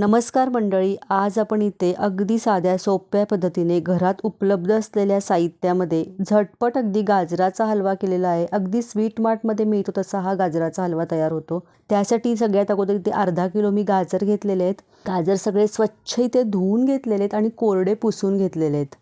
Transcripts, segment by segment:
नमस्कार मंडळी आज आपण इथे अगदी साध्या सोप्या पद्धतीने घरात उपलब्ध असलेल्या साहित्यामध्ये झटपट अगदी गाजराचा हलवा केलेला आहे. अगदी स्वीट मार्टमध्ये मिळतो तसा हा गाजराचा हलवा तयार होतो. त्यासाठी सगळ्यात अगोदर इथे अर्धा किलो मी गाजर घेतलेले आहेत. गाजर सगळे स्वच्छ इथे धुवून घेतलेले आहेत आणि कोरडे पुसून घेतलेले आहेत.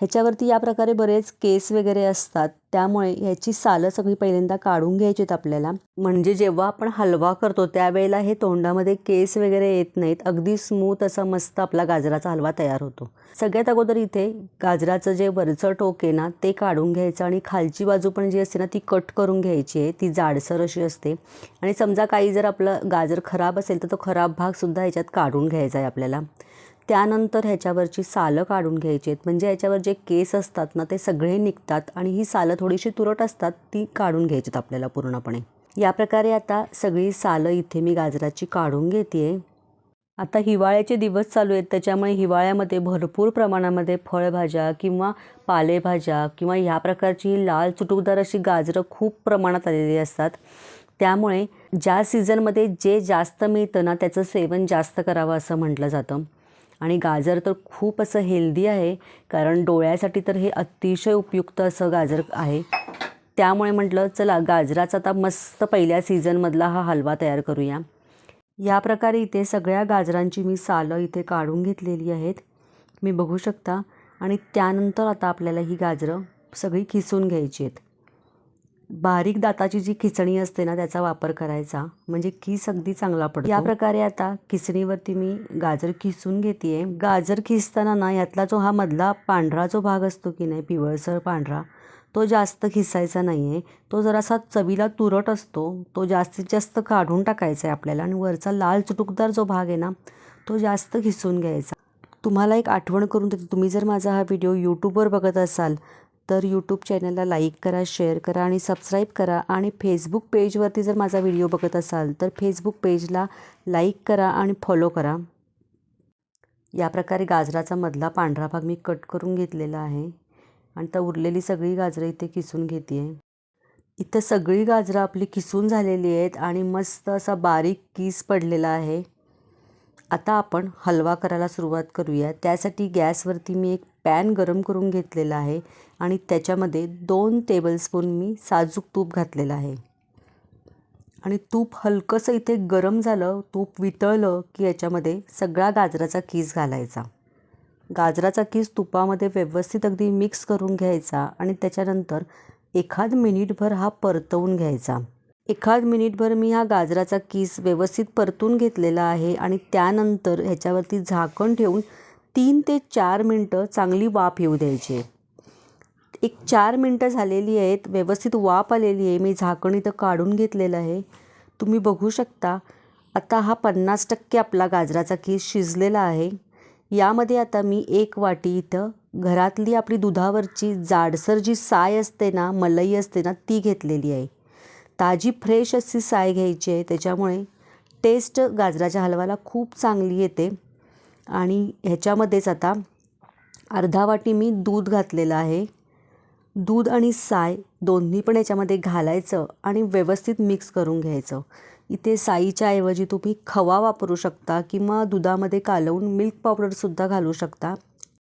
ह्याच्यावरती या प्रकारे बरेच केस वगैरे असतात. त्यामुळे ह्याची सालं सगळी पहिल्यांदा काढून घ्यायची आहेत आपल्याला. म्हणजे जेव्हा आपण हलवा करतो त्यावेळेला हे तोंडामध्ये केस वगैरे येत नाहीत. अगदी स्मूथ असा मस्त आपला गाजराचा हलवा तयार होतो. सगळ्यात अगोदर इथे गाजराचं जे वरचं टोक आहे ना ते काढून घ्यायचं आणि खालची बाजू पण जी असते ना ती कट करून घ्यायची आहे. ती जाडसर अशी असते. आणि समजा काही जर आपलं गाजर खराब असेल तर तो खराब भागसुद्धा ह्याच्यात काढून घ्यायचा आहे आपल्याला. त्यानंतर ह्याच्यावरची सालं काढून घ्यायची आहेत. म्हणजे ह्याच्यावर जे केस असतात ना ते सगळे निघतात आणि ही सालं थोडीशी तुरट असतात ती काढून घ्यायची आहेत आपल्याला पूर्णपणे. या प्रकारे आता सगळी सालं इथे मी गाजराची काढून घेते आहे आता हिवाळ्याचे दिवस चालू आहेत त्याच्यामुळे हिवाळ्यामध्ये भरपूर प्रमाणामध्ये फळभाज्या किंवा पालेभाज्या किंवा ह्या प्रकारची लाल चुटुकदार अशी गाजरं खूप प्रमाणात आलेली असतात. त्यामुळे ज्या सीझनमध्ये जे जास्त मिळतं ना त्याचं सेवन जास्त करावं असं म्हटलं जातं. आणि गाजर तर खूप असं हेल्दी आहे कारण डोळ्यासाठी तर हे अतिशय उपयुक्त असं गाजर आहे. त्यामुळे म्हटलं चला गाजराचा आता मस्त पहिल्या सीझनमधला हा हलवा तयार करूया. या प्रकारे इथे सगळ्या गाजरांची मी सालं इथे काढून घेतलेली आहेत. मी बघू शकता. आणि त्यानंतर आता आपल्याला ही गाजरं सगळी खिसून घ्यायची आहेत. बारीक दाताची जी खिचणी असते ना त्याचा वापर करायचा. म्हणजे किस अगदी चांगला पडतो. या प्रकारे आता खिचणीवरती मी गाजर खिसून घेते गाजर खिसताना ना यातला जो हा मधला पांढरा जो भाग असतो की नाही पिवळसर पांढरा तो जास्त खिसायचा नाही आहे तो जरासा चवीला तुरट असतो. तो जास्तीत जास्त काढून टाकायचा आहे आपल्याला आणि वरचा लाल चुटुकदार जो भाग आहे ना तो जास्त खिसून घ्यायचा. तुम्हाला एक आठवण करून देते. तुम्ही जर माझा हा व्हिडिओ यूट्यूबवर बघत असाल तर यूट्यूब चॅनलला लाईक करा शेअर करा आणि सबस्क्राईब करा. आणि फेसबुक पेजवरती जर माझा व्हिडिओ बघत असाल तर फेसबुक पेजला लाईक करा आणि फॉलो करा. या प्रकारे गाजराचा मधला पांढरा भाग मी कट करून घेतलेला आहे. आणि तर उरलेली सगळी गाजरं इथे किसून घेते आहे इथं सगळी गाजरं आपली किसून झालेली आहेत आणि मस्त असा बारीक कीस पडलेला आहे. आता आपण हलवा करायला सुरुवात करूया. त्यासाठी गॅसवरती मी एक पॅन गरम करून घेतलेला आहे आणि त्याच्यामध्ये दोन टेबलस्पून मी साजूक तूप घातलेलं आहे. आणि तूप हलकंसं इथे गरम झालं तूप वितळलं की याच्यामध्ये सगळा गाजराचा कीस घालायचा. गाजराचा कीस तुपामध्ये व्यवस्थित अगदी मिक्स करून घ्यायचा आणि त्याच्यानंतर एखाद मिनिटभर हा परतवून घ्यायचा. एखाद मिनिटभर मी हा गाजराचा कीस व्यवस्थित परतून घेतलेला आहे आणि त्यानंतर ह्याच्यावरती झाकण ठेवून तीन ते चार मिनटं चांगली वाफ येऊ द्यायची एक चार मिनटं झालेली आहेत व्यवस्थित वाफ आलेली आहे. मी झाकण इथं काढून घेतलेलं आहे. तुम्ही बघू शकता आता हा पन्नास टक्के आपला गाजराचा केस शिजलेला आहे. यामध्ये आता मी एक वाटी इथं घरातली आपली दुधावरची जाडसर जी साय असते ना मलई असते ना ती घेतलेली आहे. ताजी फ्रेश अशी साय घ्यायची आहे त्याच्यामुळे टेस्ट गाजराच्या हलवाला खूप चांगली येते. आणि ह्याच्यामध्येच आता अर्धा वाटी मी दूध घातलेलं आहे. दूध आणि साय दोन्ही पण याच्यामध्ये घालायचं आणि व्यवस्थित मिक्स करून घ्यायचं. इथे साईच्या ऐवजी तुम्ही खवा वापरू शकता किंवा दुधामध्ये कालवून मिल्क पावडरसुद्धा घालू शकता.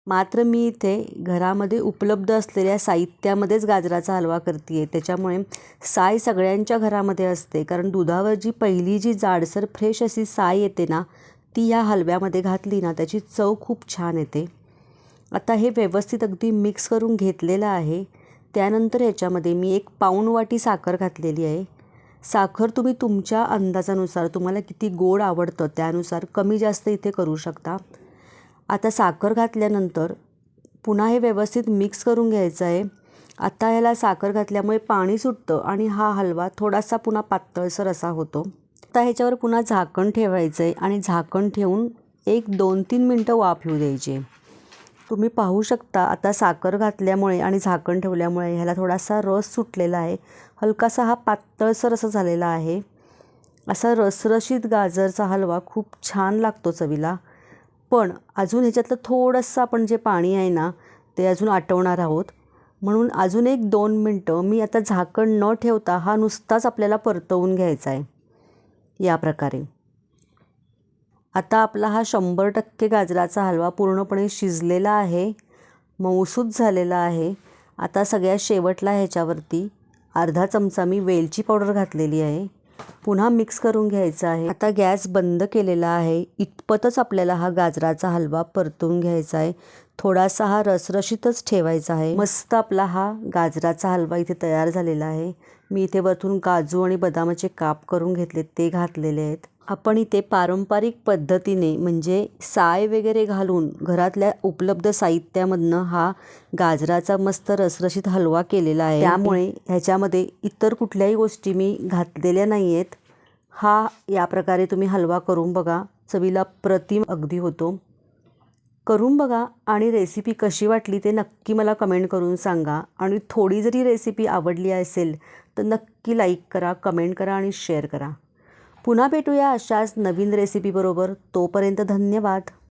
मात्र मी इथे घरामध्ये उपलब्ध असलेल्या साहित्यामध्येच गाजराचा हलवा करते आहे त्याच्यामुळे साय सगळ्यांच्या घरामध्ये असते. कारण दुधावर जी पहिली जी जाडसर फ्रेश अशी साय येते ना ती या हलव्यामध्ये घातली ना त्याची चव खूप छान येते. आता हे व्यवस्थित अगदी मिक्स करून घेतलेलं आहे. त्यानंतर याच्यामध्ये मी एक पाऊण वाटी साखर घातलेली आहे. साखर तुम्ही तुमच्या अंदाजानुसार तुम्हाला किती गोड आवडतं त्यानुसार कमी जास्त इथे करू शकता. आता साखर घातल्यानंतर पुन्हा हे व्यवस्थित मिक्स करून घ्यायचं आहे. आता ह्याला साखर घातल्यामुळे पाणी सुटतं आणि हा हलवा थोडासा पुन्हा पातळसर असा होतो. आता ह्याच्यावर पुन्हा झाकण ठेवायचं आहे आणि झाकण ठेवून एक दोन तीन मिनटं वाफ येऊ द्यायची. तुम्ही पाहू शकता आता साखर घातल्यामुळे आणि झाकण ठेवल्यामुळे ह्याला थोडासा रस सुटलेला आहे. हलकासा हा पातळसर असा झालेला आहे. असा रसरशीत गाजरचा हलवा खूप छान लागतो चवीला. पण अजून ह्याच्यातलं थोडंसं आपण जे पाणी आहे ना ते अजून आटवणार आहोत. म्हणून अजून एक दोन मिनटं मी आता झाकण न ठेवता हा नुसताच आपल्याला परतवून घ्यायचा आहे या प्रकारे आता आपला हा शंभर टक्के गाजराचा हलवा पूर्णपणे शिजलेला आहे मऊसूत झालेला आहे. आता सगळ्या शेवटला ह्याच्यावरती अर्धा चमचा मी वेलची पावडर घातलेली आहे. पुन्हा मिक्स करून घ्यायचा आहे. आता गॅस बंद केलेला आहे. इतपतच आपल्याला हा गाजराचा हलवा परतून घ्यायचा आहे. थोडासा हा रसरशीतच ठेवायचा आहे. मस्त आपला हा गाजराचा हलवा इथे तयार झालेला आहे. मी इथे वरतून काजू आणि बदामाचे काप करून घेतले ते घातलेले आहेत. आपण इथे पारंपरिक पद्धतीने म्हणजे साय वगैरे घालून घरातल्या उपलब्ध साहित्यामधनं हा गाजराचा मस्त रसरशीत हलवा केलेला आहे. त्यामुळे ह्याच्यामध्ये इतर कुठल्याही गोष्टी मी घातलेल्या नाही आहेत. हा या प्रकारे तुम्ही हलवा करून बघा. चवीला प्रतिम अगदी होतो. करून बघा आणि रेसिपी कशी वाटली ते नक्की मला कमेंट करून सांगा. आणि थोडी जरी रेसिपी आवडली असेल तर नक्की लाईक करा कमेंट करा आणि शेअर करा. पुन्हा भेटूया अशाच नवीन रेसिपीबरोबर तोपर्यंत धन्यवाद.